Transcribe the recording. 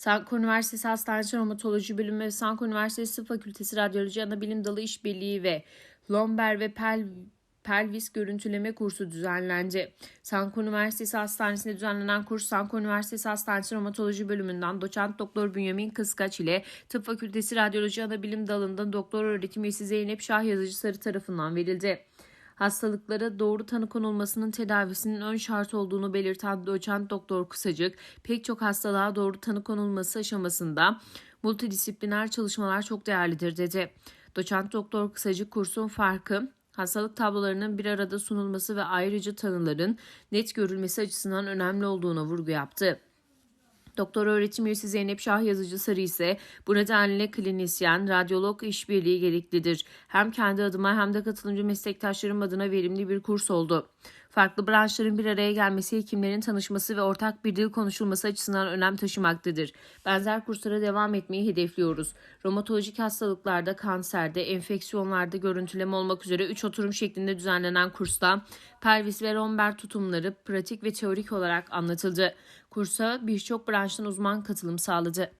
Sanko Üniversitesi Hastanesi Romatoloji Bölümü ve Sanko Üniversitesi Tıp Fakültesi Radyoloji Anabilim Dalı İşbirliği ve Lomber ve Pel pelvis görüntüleme kursu düzenlendi. Sanko Üniversitesi Hastanesi'nde düzenlenen kurs Sanko Üniversitesi Hastanesi Romatoloji Bölümünden doçent doktor Bünyamin Kıskaç ile Tıp Fakültesi Radyoloji Anabilim Dalı'nda doktor öğretim üyesi Zeynep Şah Yazıcı Sarı tarafından verildi. Hastalıklara doğru tanı konulmasının tedavisinin ön şart olduğunu belirten doçent doktor Kısacık, pek çok hastalığa doğru tanı konulması aşamasında multidisipliner çalışmalar çok değerlidir dedi. Doçent doktor Kısacık kursun farkı hastalık tablolarının bir arada sunulması ve ayrıca tanıların net görülmesi açısından önemli olduğuna vurgu yaptı. Doktor öğretim üyesi Zeynep Şah Yazıcı Sarı ise bu nedenle klinisyen, radyolog işbirliği gereklidir. Hem kendi adıma hem de katılımcı meslektaşlarım adına verimli bir kurs oldu. Farklı branşların bir araya gelmesi, hekimlerin tanışması ve ortak bir dil konuşulması açısından önem taşımaktadır. Benzer kurslara devam etmeyi hedefliyoruz. Romatolojik hastalıklarda, kanserde, enfeksiyonlarda görüntüleme olmak üzere 3 oturum şeklinde düzenlenen kursta pelvis ve romber tutumları pratik ve teorik olarak anlatıldı. Kursa birçok branştan uzman katılım sağladı.